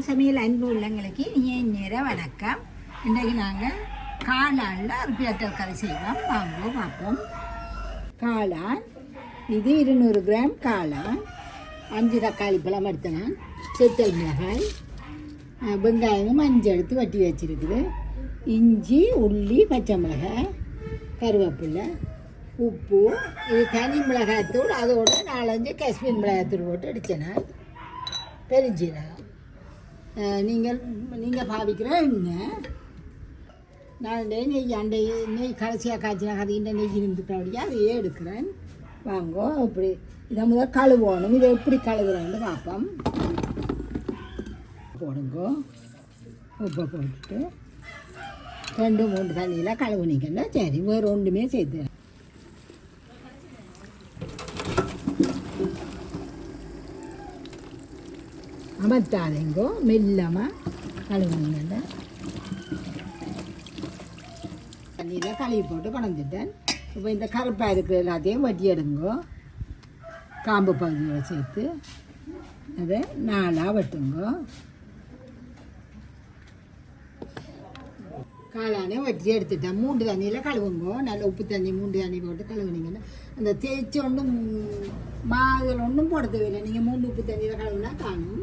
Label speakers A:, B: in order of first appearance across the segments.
A: நான் சமையல் அன்பு உள்ளங்களுக்கு இனிய நேர வணக்கம். இன்றைக்கு நாங்கள் காளானில் அருப்பியட்டல் கதை செய்வோம். வாங்குவோம் பார்ப்போம். காளான் இது இருநூறு கிராம் காளான். அஞ்சு தக்காளி பழம் எடுத்தேன் செத்தல் மிளகாய் வெங்காயமும் வெங்காயம் அஞ்சு எடுத்து வட்டி வச்சிருக்குது. இஞ்சி உள்ளி பச்சை மிளகாய் கருவேப்பிலை உப்பு இது தனி மிளகாய்த்தூள் அதோட நாலஞ்சு காஷ்மீர் மிளகாய்த்தூள் போட்டு அடித்தேன் பெருஞ்சீரகம். நீங்கள் நீங்கள் பாவிக்கிற என்ன? நான் நெய் நெய் அண்டை நெய் கடைசியாக காய்ச்சினா கதைக்கிட்ட நெய் இருந்துக்கிறபடியா அதையே எடுக்கிறேன்? வாங்கோ இப்படி. இதை முதல் கழுவணும். இதை எப்படி கழுவுறேன்னு பார்ப்போம். போடுங்கோ. உப்பை போட்டுட்டு ரெண்டு மூணு தண்ணியில் கழுவுனீங்கன்னா சரி வேறு ஒன்றுமே சேர்த்து அமர்த்தாதேங்கோ மெல்லமாக கழுவுனீங்கன்னா தண்ணியில் கழுவி போட்டு கொண்டுட்டேன் இப்போ இந்த கருப்பாக இருக்கிற எல்லாத்தையும் வட்டி எடுங்கோ காம்பு பகுதியோடு சேர்த்து அதை நாளாக வெட்டுங்கோ காளானே வட்டி எடுத்துட்டேன் மூன்று தண்ணியில் கழுவுங்கோ நல்ல உப்பு தண்ணி மூன்று தண்ணி போட்டு கழுவுனீங்கன்னா அந்த தேய்ச்சி ஒன்றும் மாதுகள் ஒன்றும் போட தேவையில்லை நீங்கள் மூணு உப்பு தண்ணியில் கழுவுனா காணும்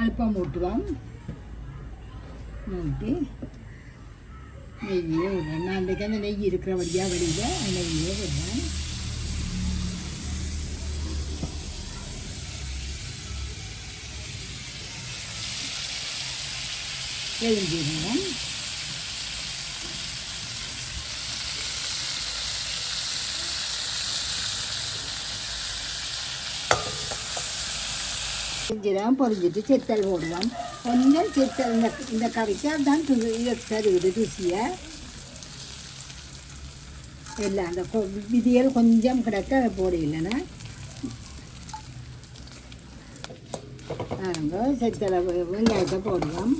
A: அல்பம் மூட்டுவோம் மூட்டி நெய்யே விடுறேன். நான் அன்றைக்கு அந்த நெய் இருக்கிற வழியாக வழியில் நெய்யே விடுறேன். எழுந்திருந்தேன் செஞ்சுதான் பொறிஞ்சிட்டு செத்தல் போடுவோம் கொஞ்சம் செத்தல் இந்த இந்த கறிக்கு தான் து- இதை தருவது ருசியை. எல்லாம் அந்த கொ- விதியல் கொஞ்சம் கிடக்க அதை போட இல்லைன்னா. பாருங்க செத்தலை வெங்காயத்தை போடுவோம்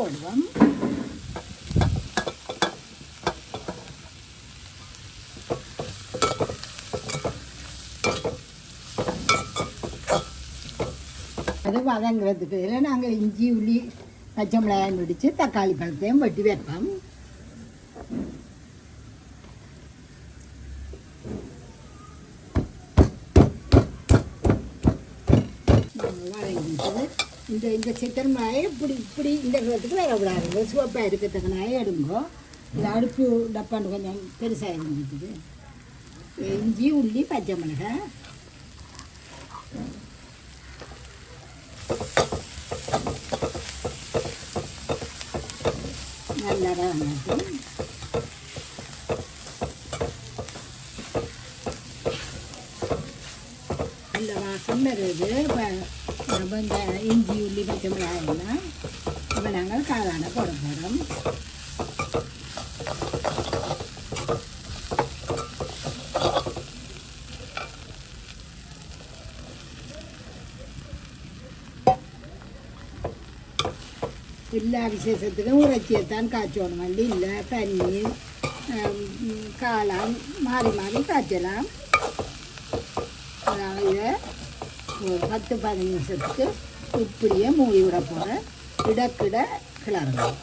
A: போடுவோம் அது வதங்கிறது பேரில் நாங்கள் இஞ்சி உள்ளி பச்சை மிளகாய் முடித்து தக்காளி பழத்தையும் வெட்டி வைப்போம் வதங்கிட்டு இந்த இந்த சித்திரம் மிளகாய் இப்படி இப்படி இந்த இடத்துக்கு வரக்கூடாதுங்க சிவப்பாக இருக்கிறதுக்கு நாயை எடுங்கோ. இந்த அடுப்பு டப்பாண்டு கொஞ்சம் பெருசாக இருந்துக்குது இஞ்சி உள்ளி பச்சை மிளகாய். நல்லா வதங்கட்டும் நல்ல வாசம் வருது இப்போ நம்ம இந்த இஞ்சி உள்ளி பச்சை மிளகாய் எல்லாம் இப்போ நாங்கள் காளான போட போகிறோம் எல்லா விசேஷத்துக்கும் உரைச்சியத்தான் காய்ச்சோணும் வண்டி இல்லை தண்ணி காளான் மாறி மாறி காய்ச்சலாம் அதாவது இதை பத்து பதினஞ்சு நிமிஷத்துக்கு இப்படியே மூடி விட போகிறேன் இடக்கிட கிளறணும்.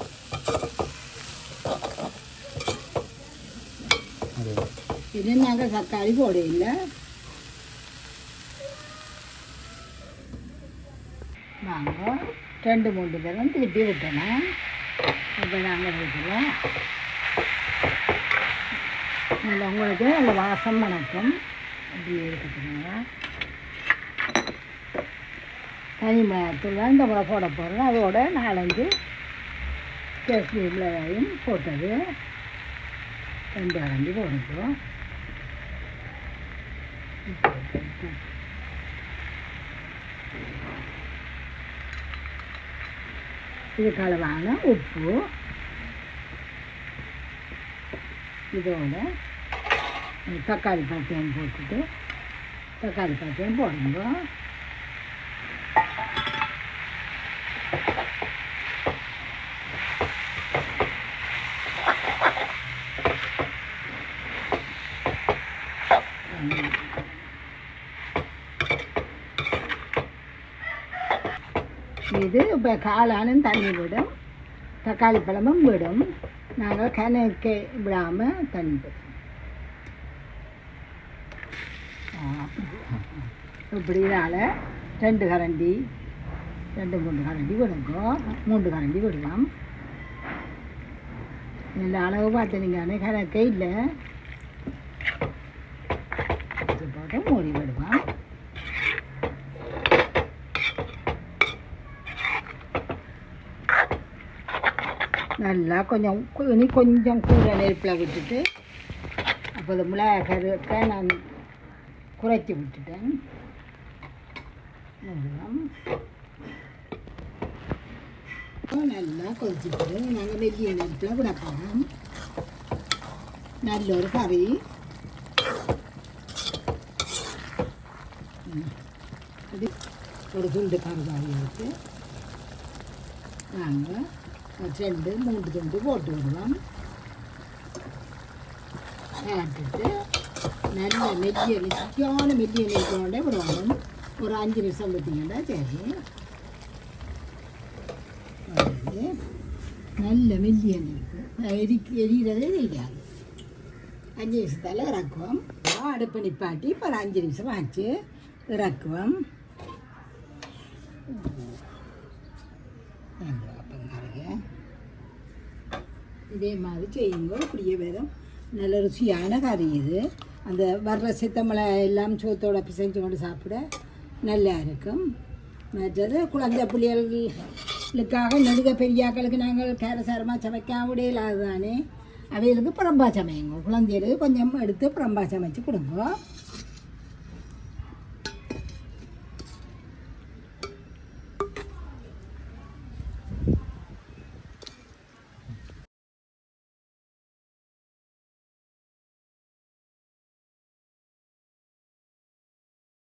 A: இது நாங்கள் தக்காளி போட இல்லை வாங்க ரெண்டு மூணு பேரும் திருப்பி விட்டணும். இப்போ நாங்கள் விட்டுறோம் உங்களுக்கு நல்ல வாசம் வணக்கம். இப்படி இருக்கட்டுங்க தனி மிளகாத்தூள் தான் இந்த முறை போட போகிறோம் அதோட நாலஞ்சு காஷ்மீர் மிளகாயும் போட்டது. ரெண்டு அரைஞ்சி போடுறோம். இது அளவான உப்பு. இதோட தக்காளி பச்சையும் போட்டுட்டு தக்காளி பச்சையும் போடுங்க இது இப்போ காளானும் தண்ணி விடும். தக்காளி பழமும் விடும். நாங்கள் கிணக்க விடாமல் தண்ணி விடும் இப்படி இதால் ரெண்டு கரண்டி ரெண்டு மூணு கரண்டி விடுங்கோ. மூன்று கரண்டி விடலாம். நல்ல அளவு பார்த்து நீங்கள் கணக்கே இல்லை. நல்லா கொஞ்சம் இனி கொஞ்சம் கூட நெருப்பில் விட்டுட்டு அப்போது மிளகாய் கருக்க நான் குறைச்சி விட்டுட்டேன். நல்லா கொதிச்சுட்டு நாங்கள் மெல்லிய நெருப்பில் விட போகிறோம் நல்ல ஒரு கறி. இது ஒரு துண்டு கருவாடி எடுத்து நாங்கள் ரெண்டு மூன்று துண்டு போட்டு விடுவோம் போட்டுட்டு நல்ல மெல்லிய நெச்சியான மெல்லிய நெருப்போட விடுவாங்க ஒரு அஞ்சு நிமிஷம் விட்டீங்கன்னா சரி நல்ல மெல்லிய நெருப்பு எரிக்கு எரிகிறதே தெரியாது அஞ்சு நிமிஷத்தால் இறக்குவோம் அடுப்பு நிப்பாட்டி இப்போ ஒரு அஞ்சு நிமிஷம் ஆச்சு இறக்குவோம் வேண்டாம் இதே மாதிரி செய்யுங்க. இப்படியே வரும் நல்ல ருசியான கறி இது. அந்த வர்ற சித்தமலை எல்லாம் சோத்தோட பிசைஞ்சு கொண்டு சாப்பிட நல்லா இருக்கும். மற்றது குழந்தை பிள்ளைகளுக்காக நெடுக பெரியாக்களுக்கு நாங்கள் கேரசாரமாக சமைக்க விடையில அதுதானே அவைகளுக்கு புறம்பா சமையுங்க. குழந்தைகளுக்கு கொஞ்சம் எடுத்து புறம்பா சமைச்சு கொடுங்க.